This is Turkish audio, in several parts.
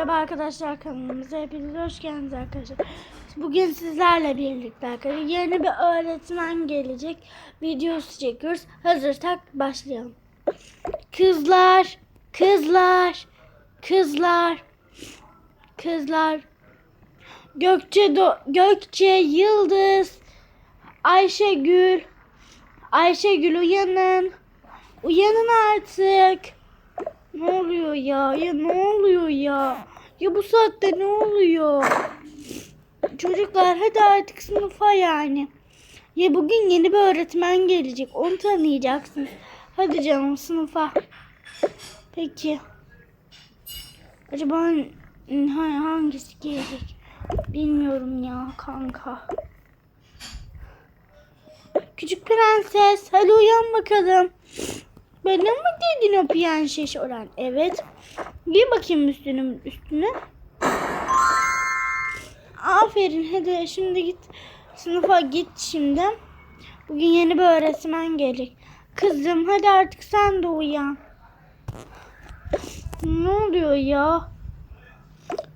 Merhaba arkadaşlar kanalımıza hepiniz hoş geldiniz arkadaşlar. Bugün sizlerle birlikte arkadaşlar yeni bir öğretmen gelecek. Videosu çekiyoruz. Hazırsak başlayalım. Kızlar, kızlar, kızlar, kızlar. Gökçe, Do Gökçe, Yıldız, Ayşegül, Ayşegül uyanın. Uyanın artık. Ne oluyor ya? Ya ne oluyor ya? Ya bu saatte ne oluyor? Çocuklar hadi artık sınıfa yani. Ya bugün yeni bir öğretmen gelecek. Onu tanıyacaksınız. Hadi canım sınıfa. Peki. Acaba ha- hangisi gelecek? Bilmiyorum ya kanka. Küçük prenses hadi uyan bakalım. Bana mı dedin o prenses olan? Evet. Giy bakayım üstünü üstüne. Aferin hadi şimdi git sınıfa git şimdi. Bugün yeni bir öğretmen gelecek. Kızım hadi artık sen de uyan. Ne oluyor ya?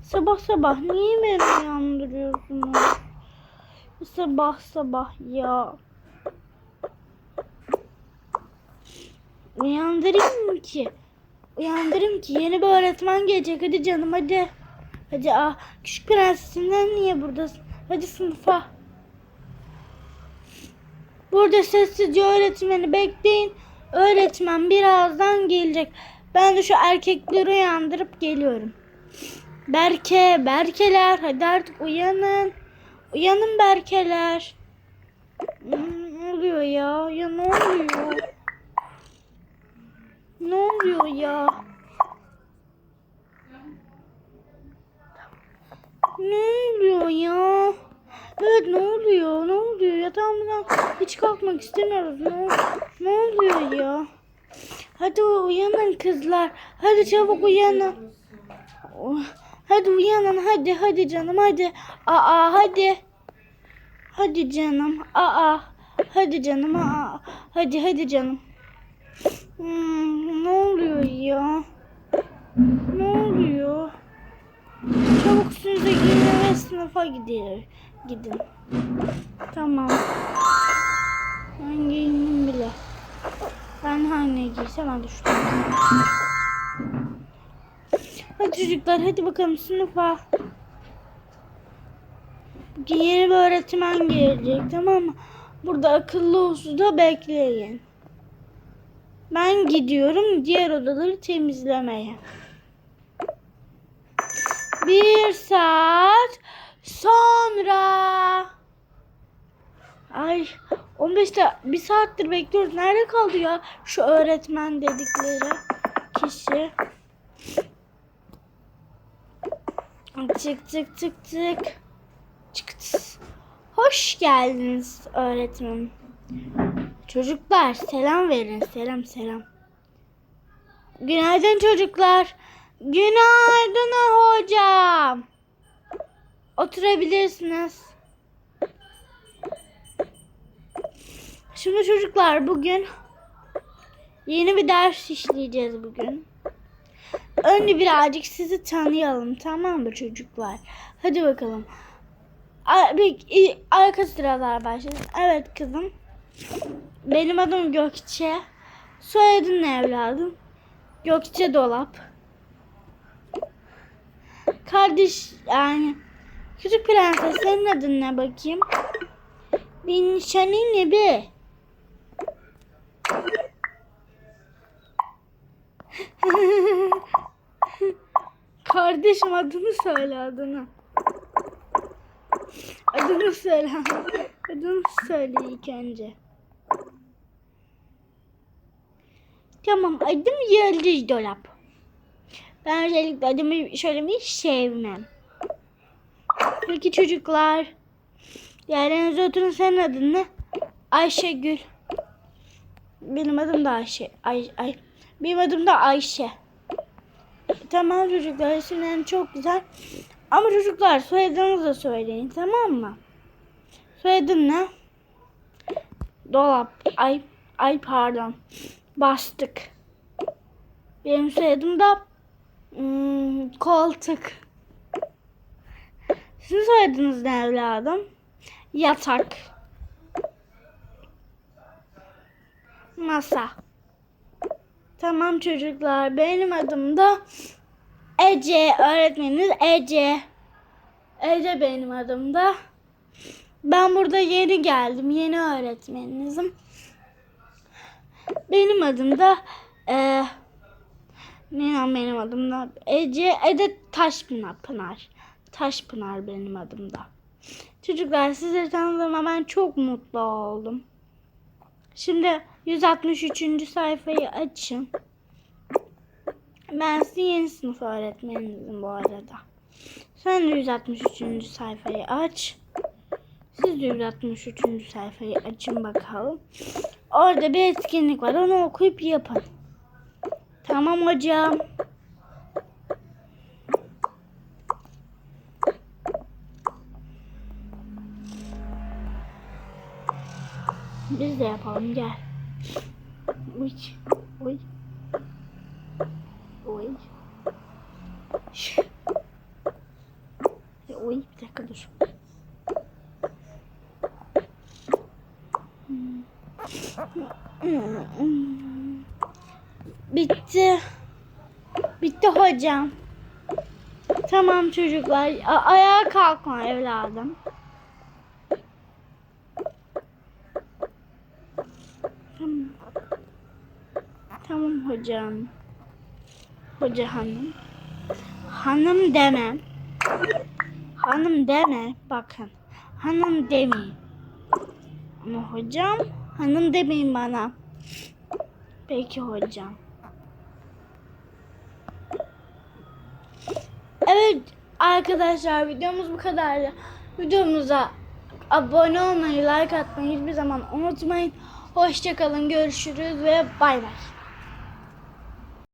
Sabah sabah niye beni uyandırıyorsunuz? Sabah sabah ya. Uyandırayım ki? Uyandırayım ki yeni bir öğretmen gelecek. Hadi canım hadi. Hadi ah küçük prensesinden niye buradasın? Hadi sınıfa. Burada sessizce öğretmeni bekleyin. Öğretmen birazdan gelecek. Ben de şu erkekleri uyandırıp geliyorum. Berke, Berkeler hadi artık uyanın. Uyanın Berkeler. Ne oluyor ya? Ya ne oluyor? Ne oluyor ya? Ne oluyor ya? Evet ne oluyor? Ne oluyor? Yatağımızdan hiç kalkmak istemiyoruz. Ne, ne oluyor ya? Hadi uyanın kızlar. Hadi çabuk uyanın. Hadi uyanın hadi hadi canım hadi. Aa hadi. Hadi canım. Aa. Hadi canım. Aa. Hadi hadi canım. Hmm, ne oluyor ya? Ne oluyor? Çabuk üstünüze giyinin ve sınıfa gidin. Gidin. Tamam. Ben giyindim bile. Ben hangi giysem hadi şu. Hadi çocuklar hadi bakalım sınıfa. Yeni bir öğretmen gelecek tamam mı? Burada akıllı uslu bekleyin. Ben gidiyorum diğer odaları temizlemeye. Bir saat sonra. Ay 15 de bir saattir bekliyoruz. Nerede kaldı ya şu öğretmen dedikleri kişi? Çık çık çık çık. Çık. Hoş geldiniz öğretmenim. Çocuklar selam verin. Selam selam. Günaydın çocuklar. Günaydın hocam. Oturabilirsiniz. Şimdi çocuklar bugün yeni bir ders işleyeceğiz bugün. Önce birazcık sizi tanıyalım tamam mı çocuklar? Hadi bakalım. A- bir- i- Arka sıralar başlayalım. Evet kızım. Benim adım Gökçe. Soyadın ne evladım? Gökçe Dolap. Kardeş yani küçük prenses senin adın ne bakayım? Benim nişanım ne be? Kardeşim adını söyle adını. Adını söyle. Adını söyle ilk önce. Tamam adım Yıldız Dolap. Ben özellikle adımı söylemeyi sevmem. Peki çocuklar. Yerlerinize oturun senin adın ne? Ayşegül. Benim adım da Ayşe. Ay, ay. Benim adım da Ayşe. Tamam çocuklar isimlerin çok güzel. Ama çocuklar soyadınızı da söyleyin tamam mı? Soyadın ne? Dolap. Ay, ay pardon. Bastık. Benim soyadım da hmm, koltuk. Sizin soyadınız ne evladım? Yatak. Masa. Tamam çocuklar. Benim adım da Ece. Öğretmeniniz Ece. Ece benim adım da. Ben burada yeni geldim. Yeni öğretmeninizim. Benim adım da ne lan benim adım da Ece Ede Taşpınar Pınar. Taşpınar benim adım da. Çocuklar sizi tanıdığıma ben çok mutlu oldum. Şimdi 163. sayfayı açın. Ben sizin yeni sınıf öğretmeninizim bu arada. Sen de 163. sayfayı aç. Siz de 163. sayfayı açın bakalım. Orada bir etkinlik var. Onu okuyup yapın. Tamam hocam. Biz de yapalım gel. Uy. Uy. Şş. Uy bir dakika dur. Bitti. Bitti hocam. Tamam çocuklar. A- ayağa kalkma evladım. Tamam. Tamam hocam. Hoca hanım. Hanım demem. Hanım deme. Bakın. Hanım demeyin. Ama hocam hanım demeyin bana. Peki hocam. Evet arkadaşlar videomuz bu kadardı. Videomuza abone olmayı, like atmayı hiçbir zaman unutmayın. Hoşçakalın, görüşürüz ve bay bay.